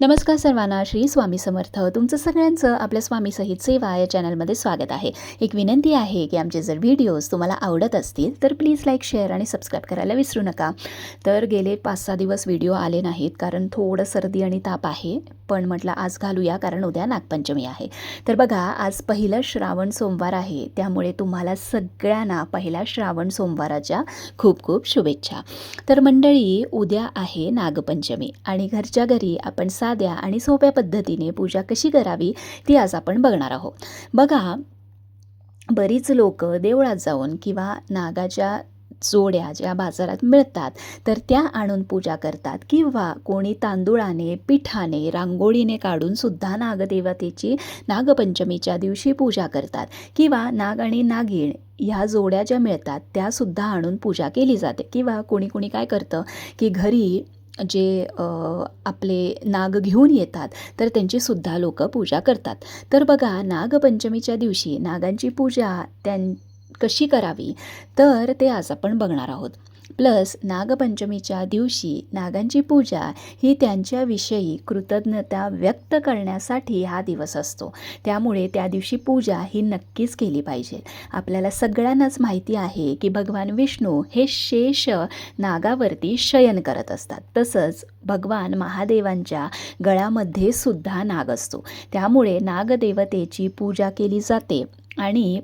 नमस्कार सर्वांना श्री स्वामी समर्थ. तुमचं सगळ्यांचं आपल्या स्वामी सहित सेवा या चॅनलमध्ये स्वागत आहे. एक विनंती आहे की आमचे जर व्हिडिओज तुम्हाला आवडत असतील तर प्लीज लाईक शेअर आणि सबस्क्राईब करायला विसरू नका. तर गेले पाच सहा दिवस व्हिडिओ आले नाहीत कारण थोडं सर्दी आणि ताप आहे. पण म्हटलं आज घालूया कारण उद्या नागपंचमी आहे. तर बघा आज पहिलं श्रावण सोमवार आहे. त्यामुळे तुम्हाला सगळ्यांना पहिल्या श्रावण सोमवाराच्या खूप खूप शुभेच्छा. तर मंडळी उद्या आहे नागपंचमी आणि घरच्या घरी आपण साध्या आणि सोप्या पद्धतीने पूजा कशी करावी ती आज आपण बघणार आहोत. बघा बरीच लोक देवळात जाऊन किंवा नागाच्या जोड्या ज्या बाजारात मिळतात तर त्या आणून पूजा करतात. किंवा कोणी तांदूळाने पिठाने रांगोळीने काढून सुद्धा नागदेवतेची नागपंचमीच्या दिवशी पूजा करतात. किंवा नाग आणि नागिण ह्या जोड्या ज्या मिळतात त्यासुद्धा आणून पूजा केली जाते. किंवा कोणी कोणी काय करतं की घरी जे आपले नाग घेऊन येतात तर त्यांचीसुद्धा लोक पूजा करतात. तर बघा नागपंचमीच्या दिवशी नागांची पूजा त्यां कशी करावी? तर ते आज आपण बघणार आहोत. प्लस नागपंचमीच्या दिवशी नागांची पूजा ही त्यांच्याविषयी कृतज्ञता व्यक्त करण्यासाठी हा दिवस असतो. त्यामुळे त्या दिवशी पूजा ही नक्कीच केली पाहिजे. आपल्याला सगळ्यांनाच माहिती आहे की भगवान विष्णू हे शेष नागावरती शयन करत असतात. तसंच भगवान महादेवांच्या गळ्यामध्ये सुद्धा नाग असतो. त्यामुळे नागदेवतेची पूजा केली जाते आणि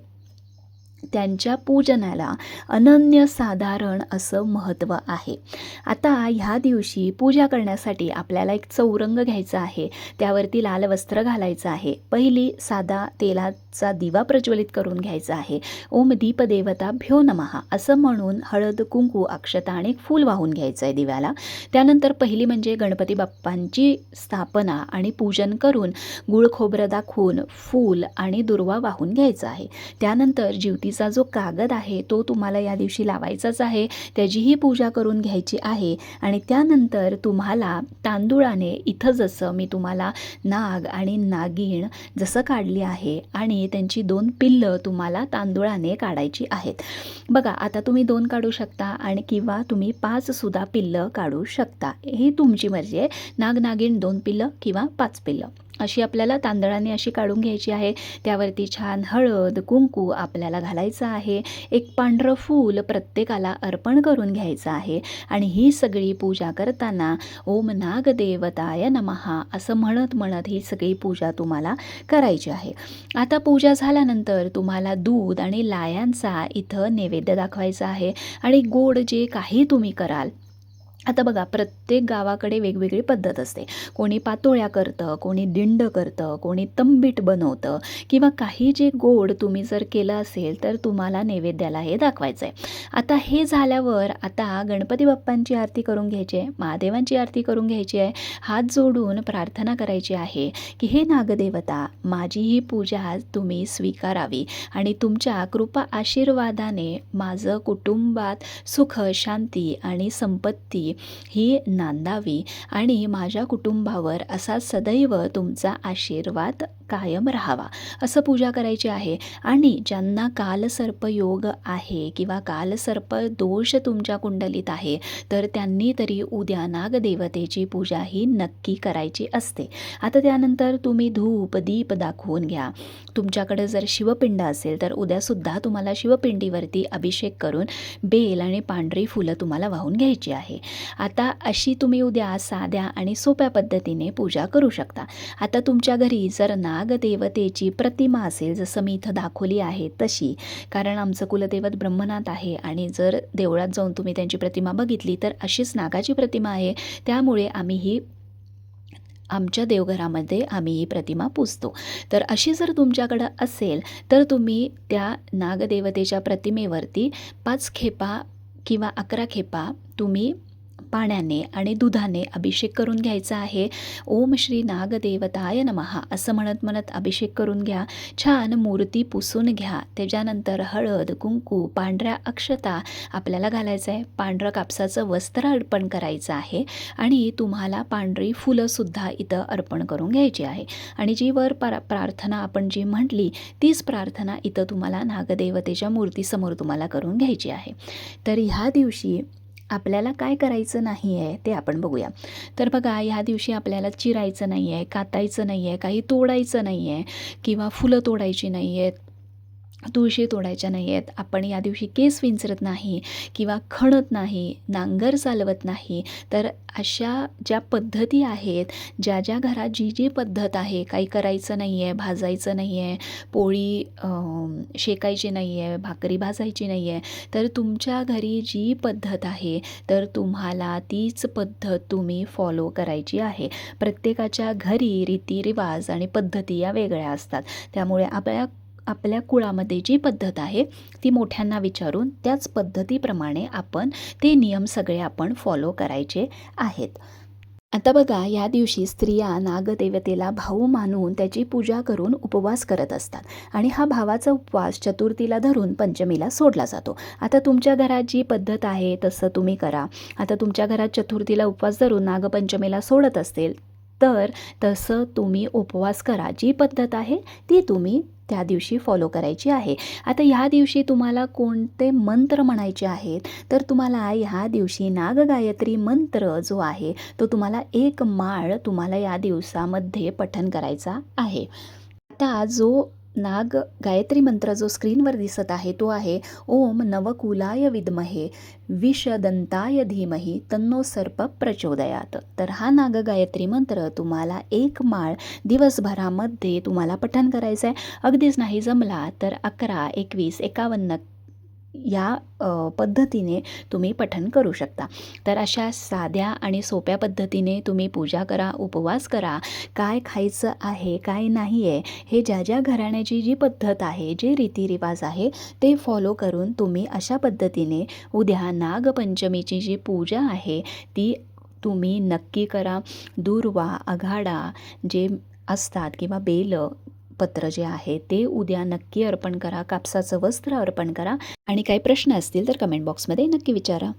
त्यांच्या पूजनाला अनन्यसाधारण असं महत्त्व आहे. आता ह्या दिवशी पूजा करण्यासाठी आपल्याला एक चौरंग घ्यायचा आहे. त्यावरती लाल वस्त्र घालायचं आहे. पहिली साधा तेलाचा दिवा प्रज्वलित करून घ्यायचा आहे. ओम दीपदेवता भ्यो नमहा असं म्हणून हळद कुंकू अक्षता आणि फूल वाहून घ्यायचं आहे दिव्याला. त्यानंतर पहिली म्हणजे गणपती बाप्पांची स्थापना आणि पूजन करून गुळ खोबरं दाखवून फूल आणि दुर्वा वाहून घ्यायचं आहे. त्यानंतर ज्योतीचा जो कागद आहे तो तुम्हाला या दिवशी लावायचाच आहे. त्याचीही पूजा करून घ्यायची आहे. आणि त्यानंतर तुम्हाला तांदूळाने इथं जसं मी तुम्हाला नाग आणि नागिण जसं काढली आहे आणि त्यांची दोन पिल्लं तुम्हाला तांदूळाने काढायची आहेत. बघा आता तुम्ही दोन काढू शकता आणि किंवा तुम्ही पाच सुद्धा पिल्लं काढू शकता. ही तुमची मर्जी आहे. नाग नागिण दोन पिल्लं किंवा पाच पिल्लं. अशी आपल्याला तांदळाने अशी काढून घ्यायची आहे. त्यावरती छान हळद कुंकू आपल्याला घालायचं आहे. एक पांढरं फूल प्रत्येकाला अर्पण करून घ्यायचं आहे. आणि ही सगळी पूजा करताना ओम नागदेवताय नमहा असं म्हणत म्हणत ही सगळी पूजा तुम्हाला करायची आहे. आता पूजा झाल्यानंतर तुम्हाला दूध आणि लायांचा इथं नैवेद्य दाखवायचा आहे. आणि गोड जे काही तुम्ही कराल आता बघा प्रत्येक गावाकडे वेगवेगळी पद्धत असते. कोणी पातोळ्या करतं कोणी दिंड करतं कोणी तंबीट बनवतं किंवा काही जे गोड तुम्ही जर केलं असेल तर तुम्हाला नैवेद्याला हे दाखवायचं आहे आता हे झाल्यावर आता गणपती बाप्पांची आरती करून घ्यायची आहे महादेवांची आरती करून घ्यायची आहे हात जोडून प्रार्थना करायची आहे की हे नागदेवता माझी ही पूजा तुम्ही स्वीकारावी आणि तुमच्या कृपा आशीर्वादाने माझं कुटुंबात सुख शांती आणि संपत्ती ही नांदावी आणि माझ्या कुटुंबावर असा सदैव तुमचा आशीर्वाद कायम राहावा. असं पूजा करायची आहे. आणि ज्यांना कालसर्प योग आहे किंवा कालसर्प दोष तुमच्या कुंडलीत आहे तर त्यांनी तरी उद्या नागदेवतेची पूजा ही नक्की करायची असते. आता त्यानंतर तुम्ही धूप दीप दाखवून घ्या. तुमच्याकडे जर शिवपिंड असेल तर उद्यासुद्धा तुम्हाला शिवपिंडीवरती अभिषेक करून बेल आणि पांढरी फुलं तुम्हाला वाहून घ्यायची आहे. आता अशी तुम्ही उद्या साध्या आणि सोप्या पद्धतीने पूजा करू शकता. आता तुमच्या घरी जर नागदेवतेची प्रतिमा असेल जसं मी इथं दाखवली आहे तशी कारण आमचं कुलदैवत ब्रह्मनाथ आहे आणि जर देवळात जाऊन तुम्ही त्यांची प्रतिमा बघितली तर अशीच नागाची प्रतिमा आहे. त्यामुळे आम्ही ही आमच्या देवघरामध्ये आम्ही ही प्रतिमा पूजतो. तर अशी जर तुमच्याकडं असेल तर तुम्ही त्या नागदेवतेच्या प्रतिमेवरती पाच खेपा किंवा अकरा खेपा तुम्ही पाण्याने आणि दुधाने अभिषेक करून घ्यायचा आहे. ओम श्री नागदेवताय नमहा असं म्हणत म्हणत अभिषेक करून घ्या. छान मूर्ती पुसून घ्या. त्याच्यानंतर हळद कुंकू पांढऱ्या अक्षता आपल्याला घालायचं आहे. पांढरं कापसाचं वस्त्र अर्पण करायचं आहे आणि तुम्हाला पांढरी फुलंसुद्धा इथं अर्पण करून घ्यायची आहे. आणि जी वर प्रा प्रार्थना आपण जी म्हटली तीच प्रार्थना इथं तुम्हाला नागदेवतेच्या मूर्तीसमोर तुम्हाला करून घ्यायची आहे. तर ह्या दिवशी आपल्याला काय करायचं नाही आहे ते आपण बघूया. तर बघा ह्या दिवशी आपल्याला चिरायचं नाही आहे कातायचं नाही आहे काही तोडायचं नाही आहे किंवा फुलं तोडायची नाही आहेत तुळशी तोडायच्या नाही आहेत आपण या दिवशी केस विंचरत नाही किंवा खणत नाही नांगर चालवत नाही. तर अशा ज्या पद्धती आहेत ज्या ज्या घरात जी जी पद्धत आहे काही करायचं नाही आहे भाजायचं नाही आहे पोळी शेकायची नाही आहे भाकरी भाजायची नाही आहे तर तुमच्या घरी जी पद्धत आहे तर तुम्हाला तीच पद्धत तुम्ही फॉलो करायची आहे. प्रत्येकाच्या घरी रीतिरिवाज आणि पद्धती या वेगळ्या असतात. त्यामुळे आपल्या आपल्या कुळामध्ये जी पद्धत आहे ती मोठ्यांना विचारून त्याच पद्धतीप्रमाणे आपण ते नियम सगळे आपण फॉलो करायचे आहेत. आता बघा या दिवशी स्त्रिया नागदेवतेला भाऊ मानून त्याची पूजा करून उपवास करत असतात आणि हा भावाचा उपवास चतुर्थीला धरून पंचमीला सोडला जातो. आता तुमच्या घरात जी पद्धत आहे तसं तुम्ही करा. आता तुमच्या घरात चतुर्थीला उपवास धरून नागपंचमीला सोडत असतील तर तसं तुम्ही उपवास करा. जी पद्धत आहे ती तुम्ही त्या दिवशी फॉलो करायची आहे. आता ह्या दिवशी तुम्हाला कोणते मंत्र म्हणायचे आहेत? तर तुम्हाला ह्या दिवशी नागगायत्री मंत्र जो आहे तो तुम्हाला एक माळ तुम्हाला या दिवसामध्ये पठन करायचा आहे. आता जो नाग गायत्री मंत्र जो स्क्रीनवर दिसत आहे तो आहे ओम नवकुलाय विद्महे विषदंताय धीमही तन्नो सर्प प्रचोदयात. तर हा नाग गायत्री मंत्र तुम्हाला एक माळ दिवसभरामध्ये तुम्हाला पठण करायचं आहे अगदीच नाही जमला तर अकरा एकवीस एकावन्न या पद्धतीने तुम्ही पठन करू शकता. तर अशा साध्या आणि सोप्या पद्धतीने तुम्ही पूजा करा उपवास करा. काय खायचं आहे काय नाही आहे हे ज्या ज्या घराण्याची जी पद्धत आहे जे रीतिरिवाज आहे ते फॉलो करून तुम्ही अशा पद्धतीने उद्या नागपंचमीची जी पूजा आहे ती तुम्ही नक्की करा. दूर्वा आघाडा जे असतात किंवा बेल पत्र जे आहे ते उद्या नक्की अर्पण करा. कापसाचं वस्त्र अर्पण करा. आणि काही प्रश्न असतील तर कमेंट बॉक्समध्ये नक्की विचारा.